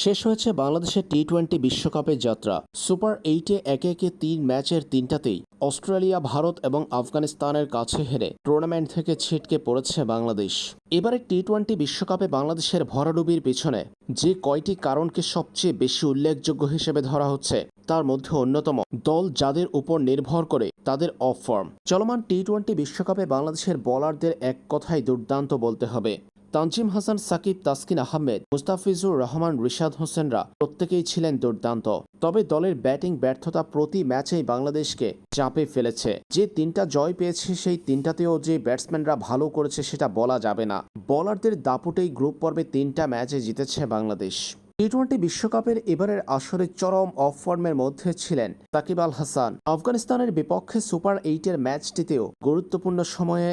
শেষ হয়েছে বাংলাদেশের টি টোয়েন্টি বিশ্বকাপের যাত্রা। সুপার এইটে একে একে তিন ম্যাচের তিনটাতেই অস্ট্রেলিয়া, ভারত এবং আফগানিস্তানের কাছে হেরে টুর্নামেন্ট থেকে ছিটকে পড়েছে বাংলাদেশ। এবারে টি টোয়েন্টি বিশ্বকাপে বাংলাদেশের ভরাডুবির পিছনে যে কয়টি কারণকে সবচেয়ে বেশি উল্লেখযোগ্য হিসেবে ধরা হচ্ছে, তার মধ্যে অন্যতম দল যাদের উপর নির্ভর করে তাদের অফ ফর্ম। চলমান টি টোয়েন্টি বিশ্বকাপে বাংলাদেশের বোলারদের এক কথাই দুর্দান্ত বলতে হবে। তানজিম হাসান, সাকিব, তাসকিন আহমেদ, মুস্তাফিজুর রহমান, রিশাদ হোসেনরা প্রত্যেকেই ছিলেন দুর্দান্ত। তবে দলের ব্যাটিং ব্যর্থতা প্রতি ম্যাচেই বাংলাদেশকে চাপে ফেলেছে। যে তিনটা জয় পেয়েছে, সেই তিনটাতেও যে ব্যাটসম্যানরা ভালো করেছে, সেটা বলা যাবে না। বলারদের দাপুটেই গ্রুপ পর্বে তিনটা ম্যাচে জিতেছে বাংলাদেশ। টি টোয়েন্টি বিশ্বকাপের এবারের আসরে চরম অফ ফর্মের মধ্যে ছিলেন সাকিব আল হাসান। আফগানিস্তানের বিপক্ষে সুপার এইটের ম্যাচটিতেও গুরুত্বপূর্ণ সময়ে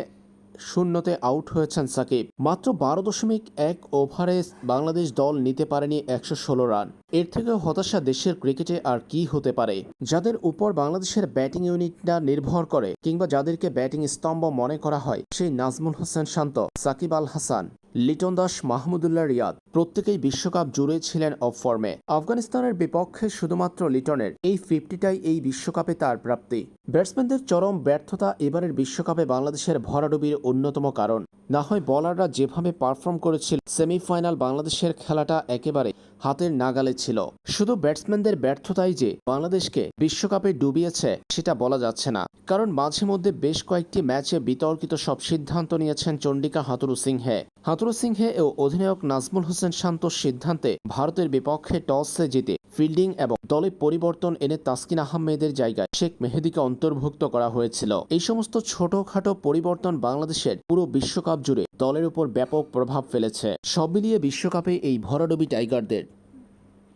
শূন্যতে আউট হয়েছেন সাকিব। মাত্র বারো দশমিক এক ওভারে বাংলাদেশ দল নিতে পারেনি একশো ষোলো রান। এর থেকেও হতাশা দেশের ক্রিকেটে আর কি হতে পারে? যাদের উপর বাংলাদেশের ব্যাটিং ইউনিটটা নির্ভর করে কিংবা যাদেরকে ব্যাটিং স্তম্ভ মনে করা হয়, সেই নাজমুল হোসেন শান্ত, সাকিব আল হাসান। লিটন দাস, মাহমুদুল্লাহ রিয়াদ, প্রত্যেকেই বিশ্বকাপ জুড়ে ছিলেন অফ ফর্মে আফগানিস্তানের বিপক্ষে শুধুমাত্র লিটনের, এই ফিফটিটাই এই বিশ্বকাপে তার প্রাপ্তি। ব্যাটসম্যানদের চরম ব্যর্থতা এবারের বিশ্বকাপে বাংলাদেশের ভরাডুবির অন্যতম কারণ। না হয় বলাররা যেভাবে পারফর্ম করেছিল সেমিফাইনাল বাংলাদেশের খেলাটা একেবারে হাতের নাগালে ছিল। শুধু ব্যাটসম্যানদের ব্যর্থতাই যে বাংলাদেশকে বিশ্বকাপে ডুবিয়েছে, সেটা বলা যাচ্ছে না। কারণ মাঝে মধ্যে বেশ কয়েকটি ম্যাচে বিতর্কিত সব সিদ্ধান্ত নিয়েছেন চন্ডিকা হাতুরু সিংহে। হাতুরু সিংহে ও অধিনায়ক নাজমুল হোসেন শান্ত সিদ্ধান্তে ভারতের বিপক্ষে টসে জিতে ফিল্ডিং এবং দলে পরিবর্তন এনে তাস্কিন আহমেদের জায়গায় শেখ মেহেদিকে অন্তর্ভুক্ত করা হয়েছিল। এই সমস্ত ছোটখাটো পরিবর্তন বাংলাদেশের পুরো বিশ্বকাপ জুড়ে দলের উপর ব্যাপক প্রভাব ফেলেছে। সব মিলিয়ে বিশ্বকাপে এই ভরাডবি টাইগারদের